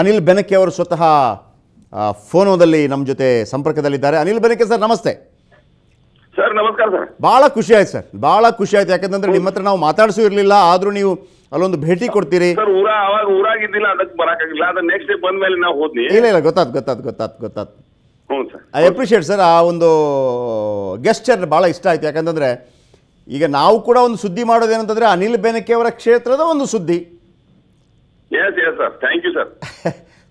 ಅನಿಲ್ ಬೆನಕೆ ಅವರು ಸ್ವತಃ ಫೋನೋದಲ್ಲಿ ನಮ್ಮ ಜೊತೆ ಸಂಪರ್ಕದಲ್ಲಿದ್ದಾರೆ. ಅನಿಲ್ ಬೆನಕೆ ಸರ್ ನಮಸ್ತೆ. ಸರ್ ನಮಸ್ಕಾರ ಸರ್. ಭಾಳ ಖುಷಿ ಆಯ್ತು ಸರ್. ಭಾಳ ಖುಷಿ ಆಯ್ತು. ಯಾಕಂತಂದ್ರೆ ನಿಮ್ಮ ಹತ್ರ ನಾವು ಮಾತಾಡಿಸೂ ಇರಲಿಲ್ಲ. ಆದರೂ ನೀವು ಅಲ್ಲೊಂದು ಭೇಟಿ ಕೊಡ್ತೀರಿ. ಸರ್ ಊರ ಅವಾಗ ಊರಾಗಿದ್ದಿಲ್ಲ ಅದಕ್ಕೆ ಬರಕಾಗಿಲ್ಲ ಅದ ನೆಕ್ಸ್ಟ್ ಡೇ ಬಂದ ಮೇಲೆ ನಾವು ಹೋದ್ನಿ ಇಲ್ಲ ಇಲ್ಲ ಗೊತ್ತಾತ್ ಗೊತ್ತಾತ್ ಗೊತ್ತಾತ್ ಗೊತ್ತಾತ್ ಹ್ಞೂ ಸರ್. ಐ ಅಪ್ರಿಷಿಯೇಟ್ ಸರ್ ಆ ಒಂದು ಗೆಸ್ಚರ್ ಭಾಳ ಇಷ್ಟ ಆಯ್ತು. ಯಾಕಂತಂದ್ರೆ ಈಗ ನಾವು ಕೂಡ ಒಂದು ಸುದ್ದಿ ಮಾಡೋದೇನಂತಂದ್ರೆ ಅನಿಲ್ ಬೆನಕೆ ಅವರ ಕ್ಷೇತ್ರದ ಒಂದು ಸುದ್ದಿ. Yes yes sir thank you sir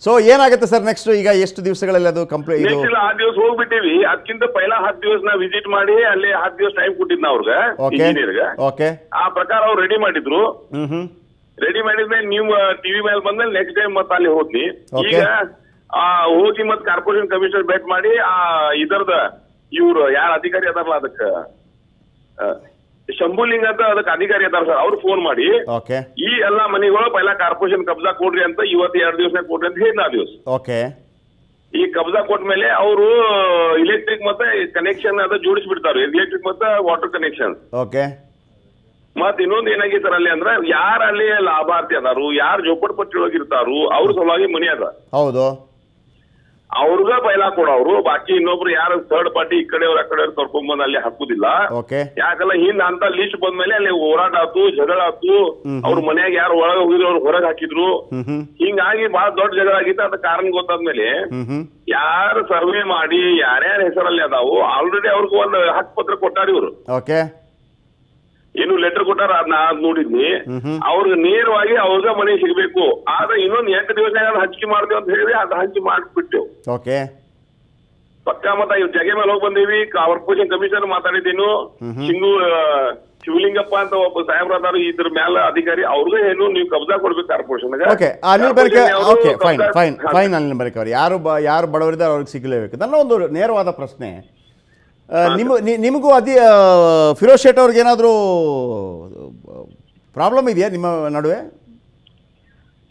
so ಏನಾಗುತ್ತೆ ಸರ್ ನೆಕ್ಸ್ಟ್ ಈಗ ಎಷ್ಟು ದಿವಸಗಳಲ್ಲಿ ಅದು ಕಂಪ್ಲೀಟ್ ಇದು ನೆಕ್ಸ್ಟ್ ಇಲ್ಲ ಹತ್ತು ದಿವಸ ಹೋಗ್ಬಿಟ್ಟಿವಿ. ಅದಕ್ಕಿಂತ ಪೈಲ ಹತ್ತು ದಿವಸ ನಾವು ವಿಸಿಟ್ ಮಾಡಿ ಅಲ್ಲಿ ಹತ್ತು ದಿವಸ ಟೈಮ್ ಕೊಟ್ಟಿದ್ನ ಅವ್ರಿಗೆ ಓಕೆ ಇಂಜಿನಿಯರ್ಗೆ ಓಕೆ ಆ ಪ್ರಕಾರ ಅವ್ರು ರೆಡಿ ಮಾಡಿದ್ರು. ಹ್ಞೂ ರೆಡಿ ಮಾಡಿದ್ಮೇಲೆ ನೀವು ಟಿವಿ ಮೇಲೆ ಬಂದ್ಮೇಲೆ ನೆಕ್ಸ್ಟ್ ಟೈಮ್ ಮತ್ತೆ ಅಲ್ಲಿ ಹೋದ್ನಿ. ಈಗ ಆ ಹೋಗಿ ಮತ್ತೆ ಕಾರ್ಪೊರೇಷನ್ ಕಮಿಷನರ್ ಭೇಟ್ ಮಾಡಿ ಆ ಇದರದ ಇವ್ರು ಯಾರ ಅಧಿಕಾರಿ ಅದಾರಲ್ಲ ಅದಕ್ಕೆ? ಆ, ಶಂಭುಲಿಂಗ ಅಂತ ಅದಕ್ಕೆ ಅಧಿಕಾರಿ ಅದಾರ ಸರ್ ಅವ್ರು ಫೋನ್ ಮಾಡಿ ಈ ಎಲ್ಲಾ ಮನೆಗಳು ಪೈಲ ಕಾರ್ಪೊರೇಷನ್ ಕಬ್ಜಾ ಕೊಡ್ರಿ ಅಂತ ಇವತ್ತು ಎರಡು ದಿವಸ ಕೊಡ್ರಿ ಅಂತ ಹೇಳಿದ ಆ ದಿವಸ. ಓಕೆ ಈ ಕಬ್ಜಾ ಕೊಟ್ಟ ಮೇಲೆ ಅವರು ಇಲೆಕ್ಟ್ರಿಕ್ ಮತ್ತೆ ಕನೆಕ್ಷನ್ ಅದ ಜೋಡಿಸ್ಬಿಡ್ತಾರೆ. ಇಲೆಕ್ಟ್ರಿಕ್ ಮತ್ತೆ ವಾಟರ್ ಕನೆಕ್ಷನ್ ಓಕೆ ಮತ್ ಇನ್ನೊಂದ್ ಏನಾಗಿತ್ತಾರ ಅಲ್ಲಿ ಅಂದ್ರೆ ಯಾರ ಅಲ್ಲಿ ಲಾಭಾರ್ಥಿ ಅದಾರು ಯಾರು ಜೋಪಡ್ಪಟ್ಟಿ ಒಳಗಿರ್ತಾರು ಅವ್ರ ಸಲುವಾಗಿ ಮನಿ ಅದ. ಹೌದು. ಅವ್ರಗ ಬಯಲ ಕೊಡೋರು ಬಾಕಿ ಇನ್ನೊಬ್ರು ಯಾರು ಥರ್ಡ್ ಪಾರ್ಟಿ ಈ ಕಡೆ ಆ ಕಡೆ ಕರ್ಕೊಂಡ್ ಬಂದ್ ಅಲ್ಲಿ ಹಾಕುದಿಲ್ಲ. ಯಾಕಲ್ಲ ಹಿಂದ ಅಂತ ಲಿಸ್ಟ್ ಬಂದ್ಮೇಲೆ ಅಲ್ಲಿ ಹೋರಾಟ ಆತು ಜಗಳ ಆತು ಅವ್ರ ಮನ್ಯಾಗ ಯಾರು ಒಳಗ ಹೋಗಿದ್ರು ಅವ್ರು ಹೊರಗ್ ಹಾಕಿದ್ರು. ಹಿಂಗಾಗಿ ಬಹಳ ದೊಡ್ಡ ಜಗಳ ಆಗಿತ್ತು ಅದ ಕಾರಣ ಗೊತ್ತಾದ್ಮೇಲೆ ಯಾರು ಸರ್ವೆ ಮಾಡಿ ಯಾರ್ಯಾರ ಹೆಸರಲ್ಲಿ ಅದಾವು ಆಲ್ರೆಡಿ ಅವ್ರಿಗೆ ಒಂದು ಹಕ್ಕು ಪತ್ರ ಕೊಟ್ಟಾರ ಇವ್ರು. ಏನು ಲೆಟರ್ ಕೊಟ್ಟಾರ ಅದ್ ನಾ ಅದ್ ನೋಡಿದ್ನಿ ಅವ್ರಿಗೆ ನೇರವಾಗಿ ಅವ್ರಗ ಮನೆ ಸಿಗಬೇಕು. ಆದ್ರೆ ಇನ್ನೊಂದ್ ಎಂಟು ದಿವಸ ಹಂಚಿಕೆ ಮಾಡ್ತೇವೆ ಅಂತ ಹೇಳಿ ಅದ್ ಹಂಚಿ ಮಾಡ್ಬಿಟ್ಟೆವು ಓಕೆ. ಪಕ್ಕ ಮತ್ತ ಇವ್ ಜಗೆ ಮೇಲೆ ಹೋಗಿ ಬಂದೀವಿ. ಕಾರ್ಪೊರೇಷನ್ ಕಮಿಷನರ್ ಮಾತಾಡಿದ್ದೀನು. ಸಿಂಗು ಶಿವಲಿಂಗಪ್ಪ ಅಂತ ಒಬ್ಬ ಸಾಹೇಬ್ರ ಅದಾರ. ಇದ್ರ ಮ್ಯಾಲ ಅಧಿಕಾರಿ. ಅವ್ರಿಗೆ ಏನು ನೀವು ಕಬ್ಜಾ ಕೊಡ್ಬೇಕು corporation okay Anil Berake okay fine fine fine Anil Berake ಅವರು. ಯಾರು ಯಾರು ಬಡವರಿದ್ದಾರೆ ಅವ್ರಿಗೆ ಸಿಗಲೇಬೇಕು. ನನ್ನ ಒಂದು ನೇರವಾದ ಪ್ರಶ್ನೆ. ನಿಮ್ಮ ನಿಮಗೂ ಅದೇ ಫಿರೋಜ್ ಶೇಟ್ ಅವ್ರಿಗೆ ಏನಾದರೂ ಪ್ರಾಬ್ಲಮ್ ಇದೆಯಾ ನಿಮ್ಮ ನಡುವೆ?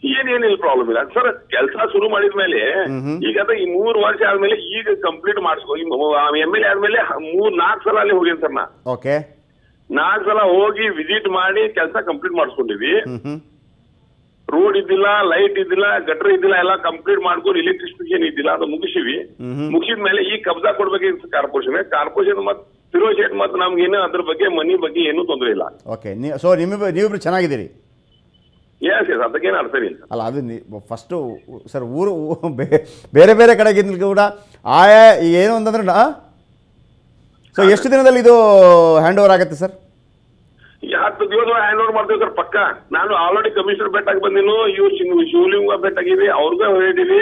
ಏನೇನಿಲ್ಲ ಪ್ರಾಬ್ಲಮ್ ಇಲ್ಲ. ಸರ್ ಕೆಲಸ ಶುರು ಮಾಡಿದ ಮೇಲೆ ಈಗ ಈ ಮೂರು ವರ್ಷ ಆದ್ಮೇಲೆ ಈಗ ಕಂಪ್ಲೀಟ್ ಮಾಡಿಸ್ಕೊ ಎಂ ಎಲ್ ಎ ಆದ್ಮೇಲೆ ಮೂರ್ ನಾಲ್ಕು ಸಲ ಅಲ್ಲಿ ಹೋಗಿನ ಸರ್ ನಾ. ಓಕೆ ನಾಲ್ಕು ಸಲ ಹೋಗಿ ವಿಸಿಟ್ ಮಾಡಿ ಕೆಲಸ ಕಂಪ್ಲೀಟ್ ಮಾಡಿಸ್ಕೊಂಡಿವಿ ಹ್ಞೂ ರೋಡ್ ಇದ್ದಿಲ್ಲ ಲೈಟ್ ಇದ್ದಿಲ್ಲ ಗಟ್ರ ಇದ್ದಿಲ್ಲ ಎಲ್ಲ ಕಂಪ್ಲೀಟ್ ಮಾಡ್ಕೊಂಡು ಇಲೆಕ್ಟ್ರಿಸಿಟಿ ಇದ್ದಿಲ್ಲ ಅದು ಮುಗಿಸಿವಿ. ಮುಗಿದ ಮೇಲೆ ಈ ಕಬ್ಜಾ ಕೊಡ್ಬೇಕಿತ್ತು ಕಾರ್ಪೊರೇಷನ್ ಕಾರ್ಪೊರೇಷನ್ ಮತ್ತೆ ಫಿರೋಜ್ ಶೇಟ್ ನಮ್ಗೆ ನಮ್ಗೇನು ಅದ್ರ ಬಗ್ಗೆ ಮನಿ ಬಗ್ಗೆ ಏನೂ ತೊಂದರೆ ಇಲ್ಲ. ಓಕೆ ಸೊ ನಿಮ್ಮ ನೀವಿಬ್ರು ಚೆನ್ನಾಗಿದ್ದೀರಿ? ಎಸ್ ಎಸ್ ಅದಕ್ಕೇನು ಅರ್ಥ ಇಲ್ಲ ಅಲ್ಲ ಅದು ಫಸ್ಟು ಸರ್ ಊರು ಬೇರೆ ಬೇರೆ ಕಡೆಗಿಂತ ಕೂಡ ಆಯಾ ಏನು ಅಂತಂದ್ರೆ ಸೊ ಎಷ್ಟು ದಿನದಲ್ಲಿ ಇದು ಹ್ಯಾಂಡ್ ಓವರ್ ಆಗುತ್ತೆ ಸರ್? ಹತ್ತು ದಿವಸ ಹ್ಯಾಂಡ್ ಓವರ್ ಮಾಡ್ತೀವಿ ಸರ್ ಪಕ್ಕ. ನಾನು ಆಲ್ರೆಡಿ ಕಮಿಷನರ್ ಭೇಟಾಗಿ ಬಂದಿನು ಇವ್ರು ಶಿವ- ಶಿವಲಿಂಗ ಭೇಟಾಗಿವಿ ಅವ್ರಿಗೆ ಹೇಳಿದೀವಿ.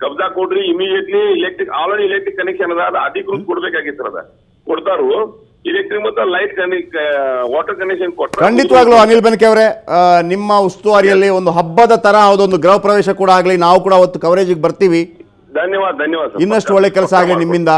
ಕಬ್ಜಾ ಕೊಡ್ರಿ immediately electric already electric connection ಅದ ಅದು ಅಧಿಕೃತ ಕೊಡ್ಬೇಕಾಗಿತ್ತು ಅದ. ಕೊಡ್ತಾರು. ಇಲೆಕ್ಟ್ರಿಕ್ ಮತ್ತು ಲೈಟ್ ಕನೆಕ್ ವಾಟರ್ ಕನೆಕ್ಷನ್ ಕೊಟ್ಟರು ಖಂಡಿತವಾಗ್ಲೂ ಅನಿಲ್ ಬೆನಕೆ ಅವರೇ ನಿಮ್ಮ ಉಸ್ತುವಾರಿಯಲ್ಲಿ ಒಂದು ಹಬ್ಬದ ತರ ಅದೊಂದು ಗೃಹ ಪ್ರವೇಶ ಕೂಡ ಆಗಲಿ ನಾವು ಕೂಡ ಅವತ್ತು ಕವರೇಜಿಗೆ ಬರ್ತೀವಿ. ಧನ್ಯವಾದ ಧನ್ಯವಾದ ಇನ್ನಷ್ಟು ಒಳ್ಳೆ ಕೆಲಸ ಆಗಲಿ ನಿಮ್ಮಿಂದ.